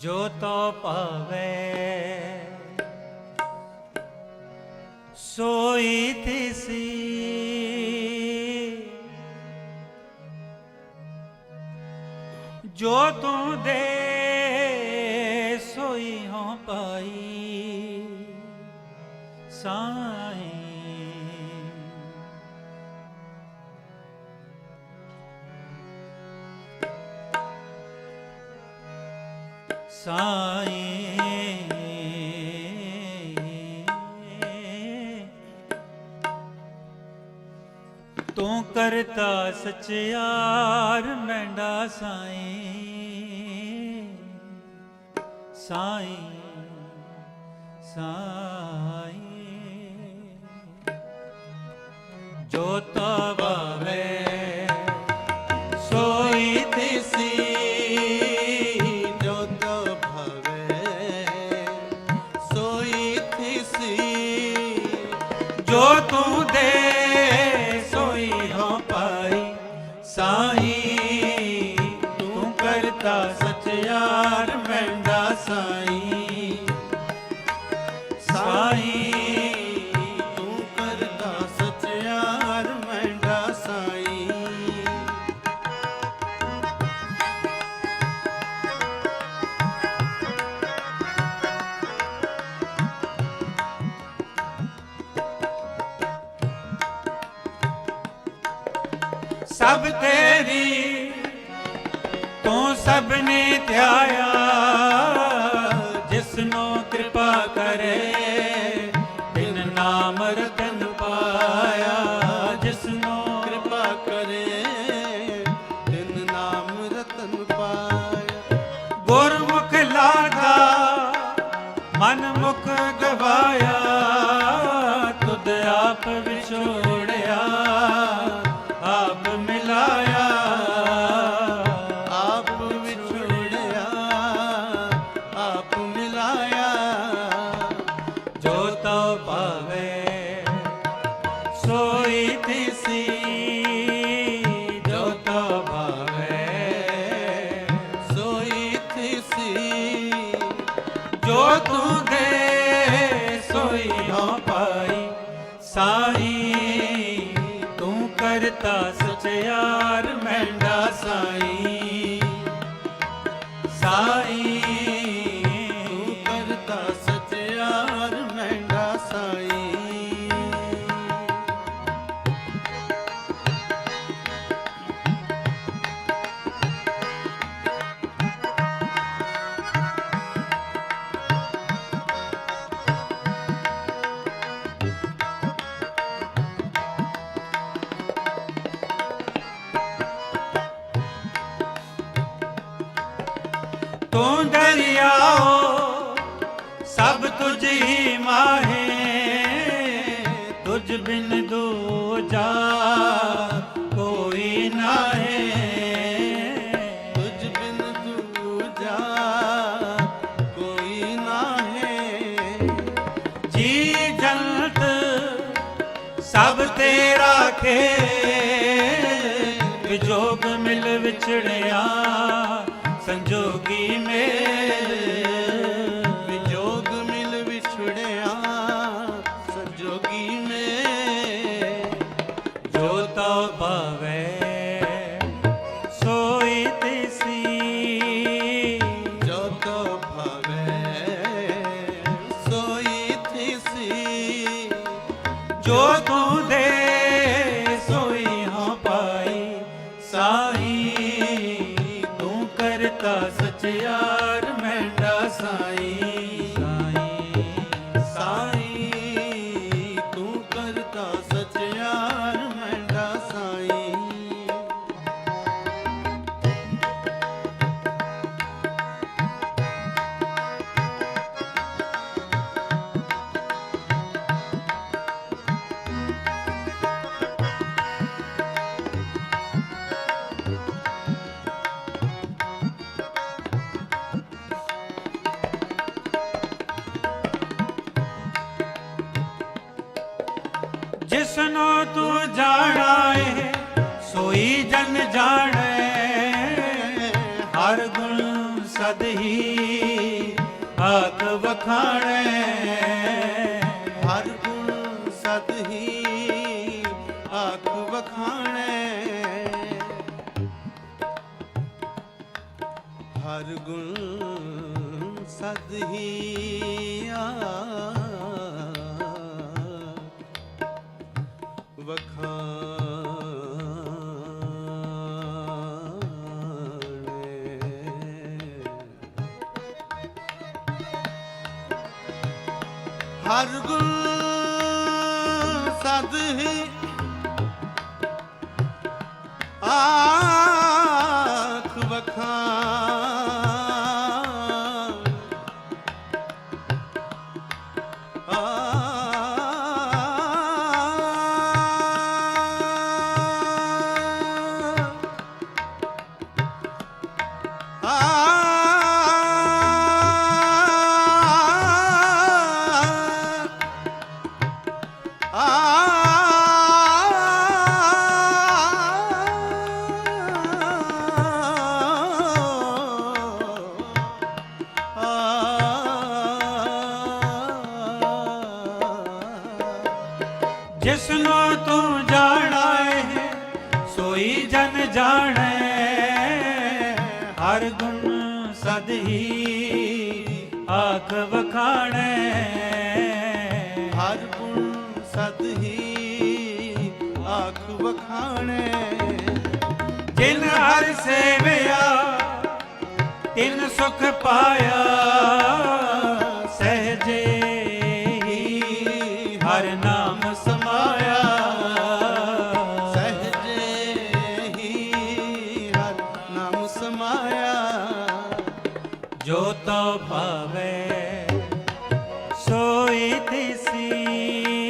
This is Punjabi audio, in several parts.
ਜੋ ਤੋ ਪਾਵੇ ਸੋਈ ਤਿਸੀ। ਜੋ ਤੂੰ ਦੇ ਸੋਈ ਹੋ ਪਾਈ ਸਾਈਂ ਤੂੰ ਕਰਤਾ ਸਚਿਆਰ ਮੈਂਡਾ ਸਾਈਂ ਸਾਈਂ ਸਾਈਂ ਜੋ ਤਵਾਵੇ ਜੋ ਤੂੰ ਨੇ ਧਿਆਇਆ, ਜਿਸਨੋ ਕਿਰਪਾ ਕਰੇ, ਬਿਨ ਨਾਮ ਰਤਨ ਪਾਇਆ। ਜਿਸਨੋ ਕਿਰਪਾ ਕਰੇ ਤਿਨ ਨਾਮ ਰਤਨ ਪਾਇਆ। ਗੁਰਮੁਖ ਲਾਗਾ ਮਨ ਮੁਖ ਗਵਾਇਆ, ਤੁਧ ਆਪ ਵਿਛੋੜਿਆ ਸਾਈ ਤੂੰ ਦਰਿਆਓ, ਸਭ ਤੁਝ ਹੀ ਮਾਹੇ। ਤੁਝ ਬਿਨ ਦੂਜਾ ਕੋਈ ਨਾਹੀ। ਤੁਝ ਬਿਨ ਦੂਜਾ ਕੋਈ ਨਾਹੀ। ਜੀ ਜੰਤ ਸਭ ਤੇਰਾ ਖੇਲ ਵਿਜੋਗ ਮਿਲ ਵਿਛੜਿਆ। ਸੰਜੋਗੀ ਮੇਲ ਕਰਤਾ ਸਚਿਆਰ ਮੈਂਡਾ ਸਾਈ। ਜਾਣੈ, ਹਰ ਗੁਣ ਸਦ ਹੀ ਵਖਾਣੈ। ਹਰ ਗੁਣ ਸਦ ਹੀ ਆਖ ਵਖਾਣੈ। ਹਰ ਗੁਣ ਸਦ ਹੀ ਆਖ ਵਖਾਣੈ। ਹਰ ਗੁਣ ਸਦ ਹੀ ਆਖ ਵਖਾਣ ਜਿਸਨੋ ਤੂੰ ਜਾਣਾ ਏ ਸੋਈ ਜਨ ਜਾਣੈ। ਹਰ ਗੁਣ ਸਦ ਹੀ ਆਖ ਵਖਾਣੈ। ਹਰ ਗੁਣ ਸਦ ਹੀ ਆਖ ਵਖਾਣੈ। ਜਿਨ ਹਰ ਸੇਵਿਆ, ਤਿਨ ਸੁਖ ਪਾਇਆ। ਤੋ ਭਾਵੇ ਸੋਈ ਤਿਸੀ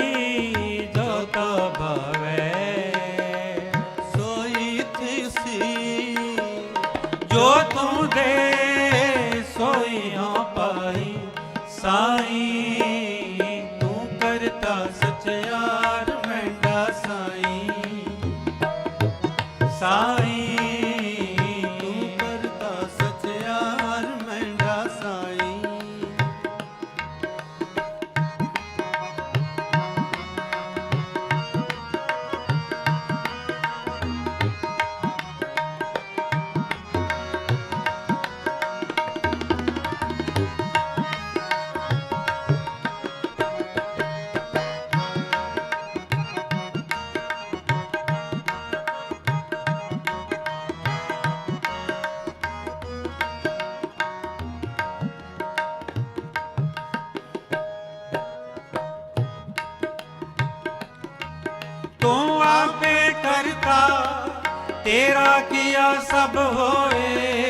ਤੇਰਾ ਕੀਆ ਸਭ ਹੋਏ?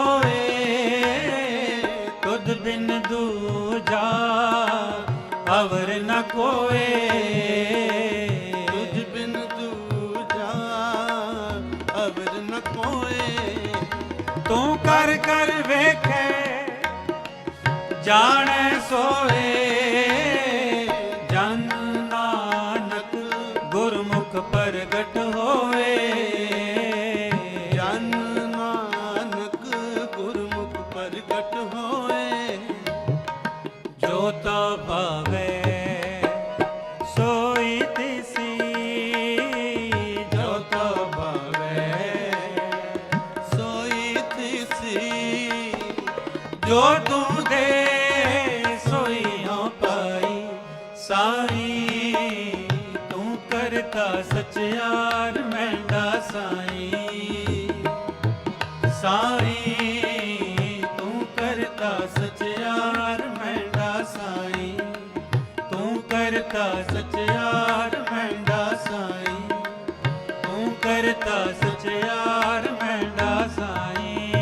ਅਵਰ ਨ ਕੋਏ ਤੂੰ ਕਰ ਕਰ ਵੇਖੇ, ਜਾਣੈ ਸੋਏ। ਜਨ ਨਾਨਕ ਗੁਰਮੁਖ ਪ੍ਰਗਟ ਹੋਏ। ਜਨ ਨਾਨਕ ਗੁਰਮੁਖ ਪ੍ਰਗਟ ਹੋਏ। ਜੋ ਤਾ ਭਾਵੇ ਸਚਿਆਰ ਮਹਿੰਦਾ ਸਾਈ। ਸਾਈ ਤੂੰ ਕਰਤਾ ਸਚਿਆਰ ਮਹਿੰਦਾ ਸਾਈ। ਤੂੰ ਕਰਤਾ ਸਚਿਆਰ ਮਹਿੰਦਾ ਸਾਈ। ਤੂੰ ਕਰਤਾ ਸਚਿਆਰ ਮਹਿੰਦਾ ਸਾਈ।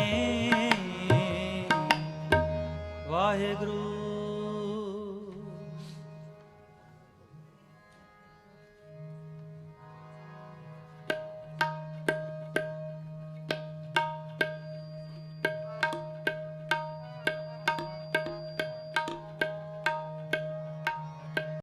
ਵਾਹਿਗੁਰੂ।